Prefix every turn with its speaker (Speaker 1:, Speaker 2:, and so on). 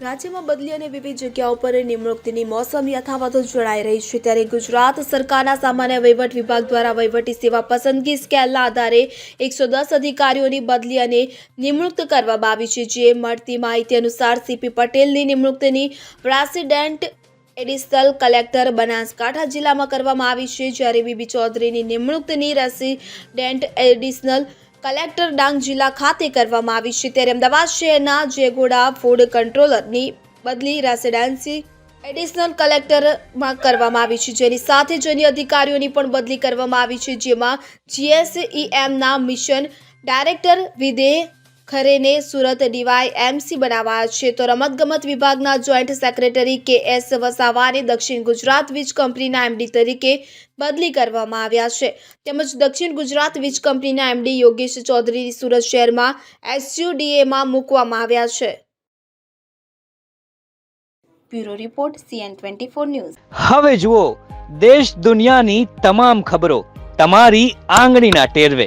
Speaker 1: રાજ્યમાં બદલી અને વિવિધ જગ્યાઓ પર નિમણૂકની મોસમ યથાવત જણાઈ રહી છે. ત્યારે ગુજરાત સરકારના સામાન્ય વહીવટ વિભાગ દ્વારા વહીવટી સેવા પસંદગી સ્કેલના આધારે એકસો દસ અધિકારીઓની બદલી અને નિમણૂક કરવામાં આવી છે. જે મળતી માહિતી અનુસાર સીપી પટેલની નિમણૂકની પ્રેસિડેન્ટ એડિશનલ કલેક્ટર બનાસકાંઠા જિલ્લામાં કરવામાં આવી છે. જ્યારે બીબી ચૌધરીની નિમણૂકની રેસિડેન્ટ એડિશનલ કલેક્ટર ડાંગ જિલ્લા ખાતે કરવામાં આવી છે. ત્યારે અમદાવાદ શહેરના જેગોડા ફૂડ કંટ્રોલરની બદલી રેસિડેન્સી એડિશનલ કલેક્ટરમાં કરવામાં આવી છે. જેની સાથે જ અન્ય અધિકારીઓની પણ બદલી કરવામાં આવી છે, જેમાં જીએસઈએમના મિશન ડાયરેક્ટર વિદેહ ખરેને સુરત ડીવાય એમસી બનાવાયા છે. તો રમતગમત વિભાગના જોઈન્ટ સેક્રેટરી કે એસ વસાવાને દક્ષિણ ગુજરાત વીજ કંપનીના એમડી તરીકે બદલી કરવામાં આવ્યા છે. તેમજ દક્ષિણ ગુજરાત વીજ કંપનીના એમડી યોગેશ ચૌધરી સુરત શહેરમાં એસયુડીએમાં મૂકવામાં આવ્યા છે. Bureau report CN twenty four news.
Speaker 2: હવે જુઓ દેશ દુનિયાની તમામ ખબરો તમારી આંગળીના ટેરવે.